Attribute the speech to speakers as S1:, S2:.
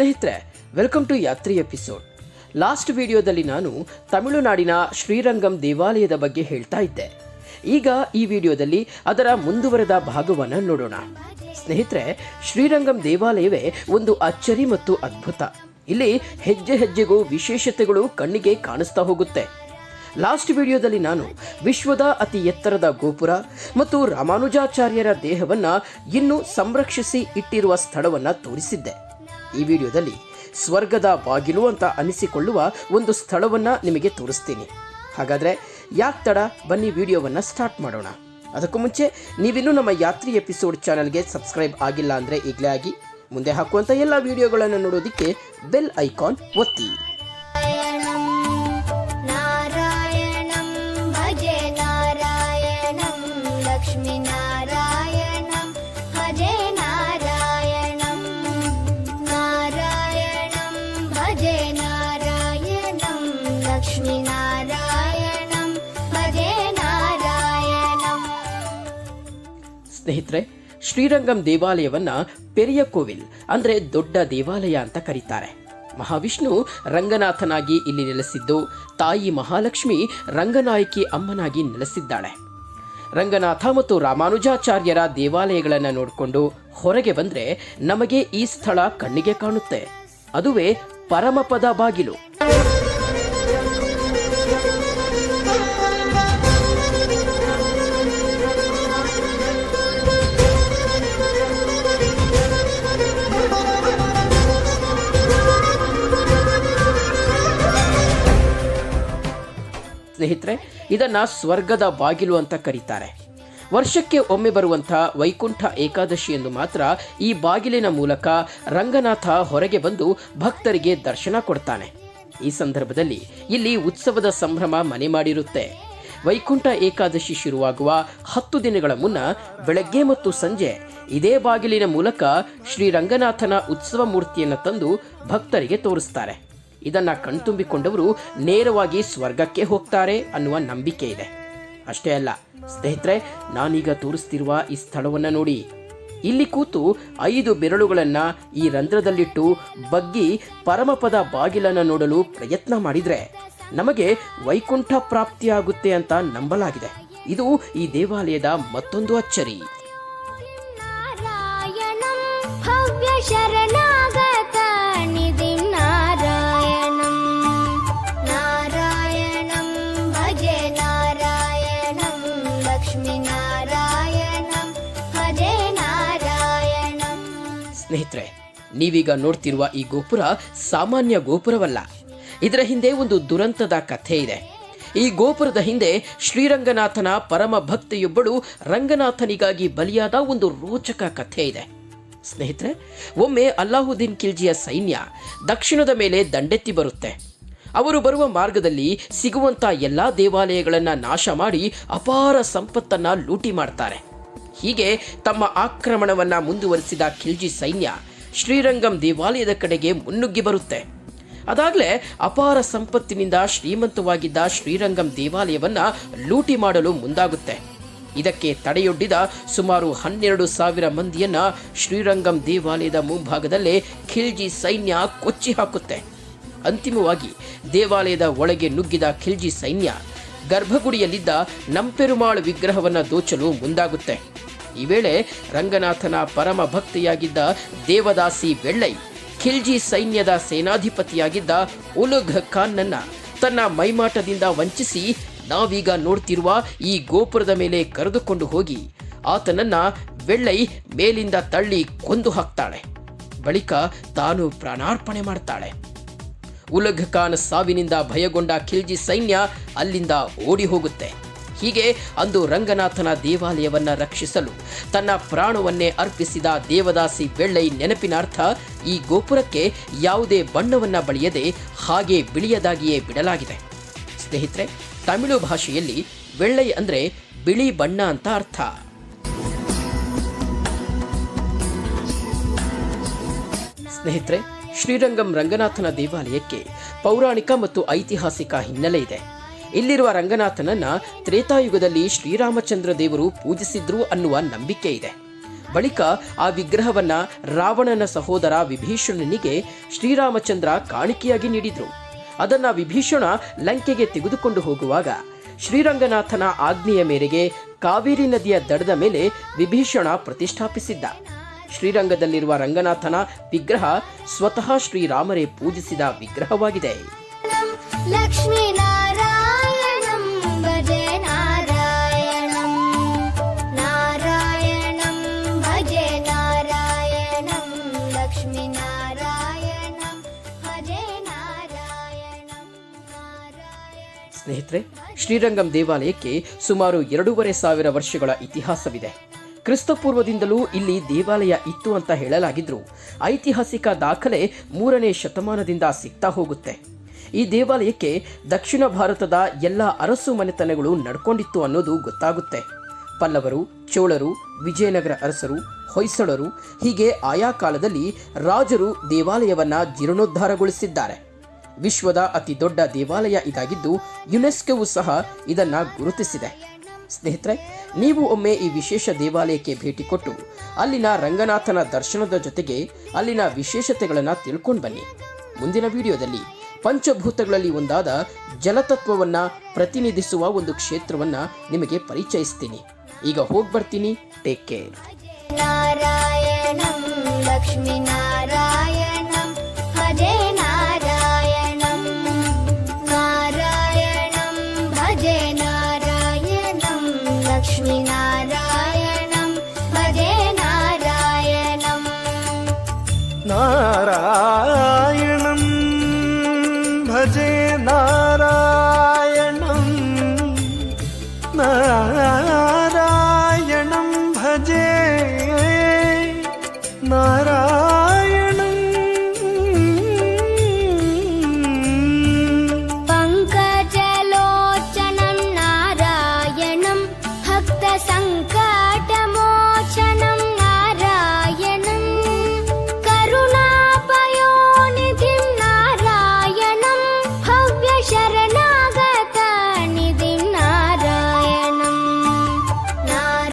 S1: ಸ್ನೇಹಿತರೆ welcome to Yatri episode last ವಿಡಿಯೋದಲ್ಲಿ ನಾನು ತಮಿಳುನಾಡಿನ ಶ್ರೀರಂಗಂ ದೇವಾಲಯದ ಬಗ್ಗೆ ಹೇಳ್ತಾ ಇದ್ದೆ. ಈಗ ಈ ವಿಡಿಯೋದಲ್ಲಿ ಅದರ ಮುಂದುವರೆದ ಭಾಗವನ್ನು ನೋಡೋಣ. ಸ್ನೇಹಿತರೆ, ಶ್ರೀರಂಗಂ ದೇವಾಲಯವೇ ಒಂದು ಅಚ್ಚರಿ ಮತ್ತು ಅದ್ಭುತ. ಇಲ್ಲಿ ಹೆಜ್ಜೆ ಹೆಜ್ಜೆಗೂ ವಿಶೇಷತೆಗಳು ಕಣ್ಣಿಗೆ ಕಾಣಿಸ್ತಾ ಹೋಗುತ್ತೆ. ಲಾಸ್ಟ್ ವಿಡಿಯೋದಲ್ಲಿ ನಾನು ವಿಶ್ವದ ಅತಿ ಎತ್ತರದ ಗೋಪುರ ಮತ್ತು ರಾಮಾನುಜಾಚಾರ್ಯರ ದೇಹವನ್ನು ಇನ್ನೂ ಸಂರಕ್ಷಿಸಿ ಇಟ್ಟಿರುವ ಸ್ಥಳವನ್ನ ತೋರಿಸಿದ್ದೆ. ಈ ವಿಡಿಯೋದಲ್ಲಿ ಸ್ವರ್ಗದ ಬಾಗಿಲು ಅಂತ ಅನಿಸಿಕೊಳ್ಳುವ ಒಂದು ಸ್ಥಳವನ್ನ ನಿಮಗೆ ತೋರಿಸ್ತೀನಿ. ಹಾಗಾದರೆ ಯಾಕೆ ತಡ? ಬನ್ನಿ ವಿಡಿಯೋವನ್ನು ಸ್ಟಾರ್ಟ್ ಮಾಡೋಣ. ಅದಕ್ಕೂ ಮುಂಚೆ ನೀವಿನ್ನೂ ನಮ್ಮ ಯಾತ್ರಿ ಎಪಿಸೋಡ್ ಚಾನಲ್ಗೆ ಸಬ್ಸ್ಕ್ರೈಬ್ ಆಗಿಲ್ಲ ಅಂದರೆ ಈಗಲೇ ಆಗಿ ಮುಂದೆ ಹಾಕುವಂಥ ಎಲ್ಲ ವಿಡಿಯೋಗಳನ್ನು ನೋಡೋದಕ್ಕೆ ಬೆಲ್ ಐಕಾನ್ ಒತ್ತಿ. ಸ್ನೇಹಿತರೆ, ಶ್ರೀರಂಗಂ ದೇವಾಲಯವನ್ನ ಪೆರಿಯ ಕೋವಿಲ್ ಅಂದ್ರೆ ದೊಡ್ಡ ದೇವಾಲಯ ಅಂತ ಕರೀತಾರೆ. ಮಹಾವಿಷ್ಣು ರಂಗನಾಥನಾಗಿ ಇಲ್ಲಿ ನೆಲೆಸಿದ್ದು, ತಾಯಿ ಮಹಾಲಕ್ಷ್ಮಿ ರಂಗನಾಯಕಿ ಅಮ್ಮನಾಗಿ ನೆಲೆಸಿದ್ದಾಳೆ. ರಂಗನಾಥ ಮತ್ತು ರಾಮಾನುಜಾಚಾರ್ಯರ ದೇವಾಲಯಗಳನ್ನು ನೋಡಿಕೊಂಡು ಹೊರಗೆ ಬಂದ್ರೆ ನಮಗೆ ಈ ಸ್ಥಳ ಕಣ್ಣಿಗೆ ಕಾಣುತ್ತೆ. ಅದುವೇ ಪರಮಪದ ಬಾಗಿಲು. ಸ್ನೇಹಿತರೆ, ಇದನ್ನ ಸ್ವರ್ಗದ ಬಾಗಿಲು ಅಂತ ಕರೀತಾರೆ. ವರ್ಷಕ್ಕೆ ಒಮ್ಮೆ ಬರುವಂಥ ವೈಕುಂಠ ಏಕಾದಶಿ ಎಂದು ಮಾತ್ರ ಈ ಬಾಗಿಲಿನ ಮೂಲಕ ರಂಗನಾಥ ಹೊರಗೆ ಬಂದು ಭಕ್ತರಿಗೆ ದರ್ಶನ ಕೊಡ್ತಾನೆ. ಈ ಸಂದರ್ಭದಲ್ಲಿ ಇಲ್ಲಿ ಉತ್ಸವದ ಸಂಭ್ರಮ ಮನೆ ಮಾಡಿರುತ್ತೆ. ವೈಕುಂಠ ಏಕಾದಶಿ ಶುರುವಾಗುವ ಹತ್ತು ದಿನಗಳ ಮುನ್ನ ಬೆಳಗ್ಗೆ ಮತ್ತು ಸಂಜೆ ಇದೇ ಬಾಗಿಲಿನ ಮೂಲಕ ಶ್ರೀ ರಂಗನಾಥನ ಉತ್ಸವ ಮೂರ್ತಿಯನ್ನು ತಂದು ಭಕ್ತರಿಗೆ ತೋರಿಸ್ತಾರೆ. ಇದನ್ನ ಕಣ್ತುಂಬಿಕೊಂಡವರು ನೇರವಾಗಿ ಸ್ವರ್ಗಕ್ಕೆ ಹೋಗ್ತಾರೆ ಅನ್ನುವ ನಂಬಿಕೆ ಇದೆ. ಅಷ್ಟೇ ಅಲ್ಲ, ಸ್ನೇಹಿತರೆ, ನಾನೀಗ ತೋರಿಸ್ತಿರುವ ಈ ಸ್ಥಳವನ್ನು ನೋಡಿ. ಇಲ್ಲಿ ಕೂತು ಐದು ಬೆರಳುಗಳನ್ನು ಈ ರಂಧ್ರದಲ್ಲಿಟ್ಟು ಬಗ್ಗಿ ಪರಮಪದ ಬಾಗಿಲನ್ನು ನೋಡಲು ಪ್ರಯತ್ನ ಮಾಡಿದ್ರೆ ನಮಗೆ ವೈಕುಂಠ ಪ್ರಾಪ್ತಿಯಾಗುತ್ತೆ ಅಂತ ನಂಬಲಾಗಿದೆ. ಇದು ಈ ದೇವಾಲಯದ ಮತ್ತೊಂದು ಅಚ್ಚರಿ. ಸ್ನೇಹಿತರೆ, ನೀವೀಗ ನೋಡ್ತಿರುವ ಈ ಗೋಪುರ ಸಾಮಾನ್ಯ ಗೋಪುರವಲ್ಲ. ಇದರ ಹಿಂದೆ ಒಂದು ದುರಂತದ ಕಥೆ ಇದೆ. ಈ ಗೋಪುರದ ಹಿಂದೆ ಶ್ರೀರಂಗನಾಥನ ಪರಮ ಭಕ್ತಿಯೊಬ್ಬಳು ರಂಗನಾಥನಿಗಾಗಿ ಬಲಿಯಾದ ಒಂದು ರೋಚಕ ಕಥೆ ಇದೆ. ಸ್ನೇಹಿತರೆ, ಒಮ್ಮೆ ಅಲ್ಲಾಹುದ್ದೀನ್ ಖಿಲ್ಜಿಯ ಸೈನ್ಯ ದಕ್ಷಿಣದ ಮೇಲೆ ದಂಡೆತ್ತಿ ಬರುತ್ತೆ. ಅವರು ಬರುವ ಮಾರ್ಗದಲ್ಲಿ ಸಿಗುವಂತ ಎಲ್ಲಾ ದೇವಾಲಯಗಳನ್ನು ನಾಶ ಮಾಡಿ ಅಪಾರ ಸಂಪತ್ತನ್ನ ಲೂಟಿ ಮಾಡ್ತಾರೆ. ಹೀಗೆ ತಮ್ಮ ಆಕ್ರಮಣವನ್ನ ಮುಂದುವರಿಸಿದ ಖಿಲ್ಜಿ ಸೈನ್ಯ ಶ್ರೀರಂಗಂ ದೇವಾಲಯದ ಕಡೆಗೆ ಮುನ್ನುಗ್ಗಿ ಬರುತ್ತೆ. ಅದಾಗಲೇ ಅಪಾರ ಸಂಪತ್ತಿನಿಂದ ಶ್ರೀಮಂತವಾಗಿದ್ದ ಶ್ರೀರಂಗಂ ದೇವಾಲಯವನ್ನ ಲೂಟಿ ಮಾಡಲು ಮುಂದಾಗುತ್ತೆ. ಇದಕ್ಕೆ ತಡೆಯೊಡ್ಡಿದ ಸುಮಾರು ಹನ್ನೆರಡು ಸಾವಿರ ಮಂದಿಯನ್ನ ಶ್ರೀರಂಗಂ ದೇವಾಲಯದ ಮುಂಭಾಗದಲ್ಲೇ ಖಿಲ್ಜಿ ಸೈನ್ಯ ಕೊಚ್ಚಿ ಹಾಕುತ್ತೆ ಅಂತಿಮವಾಗಿ ದೇವಾಲಯದ ಒಳಗೆ ನುಗ್ಗಿದ ಖಿಲ್ಜಿ ಸೈನ್ಯ ಗರ್ಭಗುಡಿಯಲ್ಲಿದ್ದ ನಂಪೆರುಮಾಳ್ ವಿಗ್ರಹವನ್ನು ದೋಚಲು ಮುಂದಾಗುತ್ತೆ. ಈ ವೇಳೆ ರಂಗನಾಥನ ಪರಮ ಭಕ್ತಿಯಾಗಿದ್ದ ದೇವದಾಸಿ ವೆಳ್ಳೈ, ಖಿಲ್ಜಿ ಸೈನ್ಯದ ಸೇನಾಧಿಪತಿಯಾಗಿದ್ದ ಉಲುಘ್ ಖಾನ್ನನ್ನ ತನ್ನ ಮೈಮಾಟದಿಂದ ವಂಚಿಸಿ ನಾವೀಗ ನೋಡ್ತಿರುವ ಈ ಗೋಪುರದ ಮೇಲೆ ಕರೆದುಕೊಂಡು ಹೋಗಿ ಆತನನ್ನ ವೆಳ್ಳೈ ಮೇಲಿಂದ ತಳ್ಳಿ ಕೊಂದು ಹಾಕ್ತಾಳೆ. ಬಳಿಕ ತಾನು ಪ್ರಾಣಾರ್ಪಣೆ ಮಾಡ್ತಾಳೆ. ಉಲಘ್ ಖಾನ್ ಸಾವಿನಿಂದ ಭಯಗೊಂಡ ಖಿಲ್ಜಿ ಸೈನ್ಯ ಅಲ್ಲಿಂದ ಓಡಿ ಹೋಗುತ್ತೆ ಹೀಗೆ ಅಂದು ರಂಗನಾಥನ ದೇವಾಲಯವನ್ನು ರಕ್ಷಿಸಲು ತನ್ನ ಪ್ರಾಣವನ್ನೇ ಅರ್ಪಿಸಿದ ದೇವದಾಸಿ ಬೆಳ್ಳೈ ನೆನಪಿನಾರ್ಥ ಈ ಗೋಪುರಕ್ಕೆ ಯಾವುದೇ ಬಣ್ಣವನ್ನು ಬಳಿಯದೆ ಹಾಗೆ ಬಿಳಿಯದಾಗಿಯೇ ಬಿಡಲಾಗಿದೆ. ಸ್ನೇಹಿತರೆ, ತಮಿಳು ಭಾಷೆಯಲ್ಲಿ ಬೆಳ್ಳೈ ಅಂದರೆ ಬಿಳಿ ಬಣ್ಣ ಅಂತ ಅರ್ಥ. ಸ್ನೇಹಿತರೆ ಶ್ರೀರಂಗಂ ರಂಗನಾಥನ ದೇವಾಲಯಕ್ಕೆ ಪೌರಾಣಿಕ ಮತ್ತು ಐತಿಹಾಸಿಕ ಹಿನ್ನೆಲೆ ಇದೆ. ಇಲ್ಲಿರುವ ರಂಗನಾಥನನ್ನ ತ್ರೇತಾಯುಗದಲ್ಲಿ ಶ್ರೀರಾಮಚಂದ್ರ ದೇವರು ಪೂಜಿಸಿದ್ರು ಅನ್ನುವ ನಂಬಿಕೆ ಇದೆ. ಬಳಿಕ ಆ ವಿಗ್ರಹವನ್ನ ರಾವಣನ ಸಹೋದರ ವಿಭೀಷಣನಿಗೆ ಶ್ರೀರಾಮಚಂದ್ರ ಕಾಣಿಕೆಯಾಗಿ ನೀಡಿದ್ರು. ಅದನ್ನ ವಿಭೀಷಣ ಲಂಕೆಗೆ ತೆಗೆದುಕೊಂಡು ಹೋಗುವಾಗ ಶ್ರೀರಂಗನಾಥನ ಆಜ್ಞೆಯ ಮೇರೆಗೆ ಕಾವೇರಿ ನದಿಯ ದಡದ ಮೇಲೆ ವಿಭೀಷಣ ಪ್ರತಿಷ್ಠಾಪಿಸಿದ್ದ. ಶ್ರೀರಂಗದಲ್ಲಿರುವ ರಂಗನಾಥನ ವಿಗ್ರಹ ಸ್ವತಃ ಶ್ರೀರಾಮರೇ ಪೂಜಿಸಿದ ವಿಗ್ರಹವಾಗಿದೆ. ಸ್ನೇಹಿತರೆ ಶ್ರೀರಂಗಂ ದೇವಾಲಯಕ್ಕೆ ಸುಮಾರು ಎರಡೂವರೆ ಸಾವಿರ ವರ್ಷಗಳ ಇತಿಹಾಸವಿದೆ. ಕ್ರಿಸ್ತಪೂರ್ವದಿಂದಲೂ ಇಲ್ಲಿ ದೇವಾಲಯ ಇತ್ತು ಅಂತ ಹೇಳಲಾಗಿದ್ರು. ಐತಿಹಾಸಿಕ ದಾಖಲೆ ಮೂರನೇ ಶತಮಾನದಿಂದ ಸಿಗ್ತಾ ಹೋಗುತ್ತೆ. ಈ ದೇವಾಲಯಕ್ಕೆ ದಕ್ಷಿಣ ಭಾರತದ ಎಲ್ಲ ಅರಸು ಮನೆತನಗಳು ನಡ್ಕೊಂಡಿತ್ತು ಅನ್ನೋದು ಗೊತ್ತಾಗುತ್ತೆ. ಪಲ್ಲವರು, ಚೋಳರು, ವಿಜಯನಗರ ಅರಸರು, ಹೊಯ್ಸಳರು, ಹೀಗೆ ಆಯಾ ಕಾಲದಲ್ಲಿ ರಾಜರು ದೇವಾಲಯವನ್ನ ಜೀರ್ಣೋದ್ಧಾರಗೊಳಿಸಿದ್ದಾರೆ. ವಿಶ್ವದ ಅತಿ ದೊಡ್ಡ ದೇವಾಲಯ ಇದಾಗಿದ್ದು ಯುನೆಸ್ಕೋವು ಸಹ ಇದನ್ನು ಗುರುತಿಸಿದೆ. ಸ್ನೇಹಿತರೆ, ನೀವು ಒಮ್ಮೆ ಈ ವಿಶೇಷ ದೇವಾಲಯಕ್ಕೆ ಭೇಟಿ ಕೊಟ್ಟು ಅಲ್ಲಿನ ರಂಗನಾಥನ ದರ್ಶನದ ಜೊತೆಗೆ ಅಲ್ಲಿನ ವಿಶೇಷತೆಗಳನ್ನು ತಿಳ್ಕೊಂಡು ಬನ್ನಿ. ಮುಂದಿನ ವಿಡಿಯೋದಲ್ಲಿ ಪಂಚಭೂತಗಳಲ್ಲಿ ಒಂದಾದ ಜಲತತ್ವವನ್ನು ಪ್ರತಿನಿಧಿಸುವ ಒಂದು ಕ್ಷೇತ್ರವನ್ನು ನಿಮಗೆ ಪರಿಚಯಿಸ್ತೀನಿ. ಈಗ ಹೋಗಿ ಬರ್ತೀನಿ. Take care
S2: Narayana Lakshmi Narayana. नारा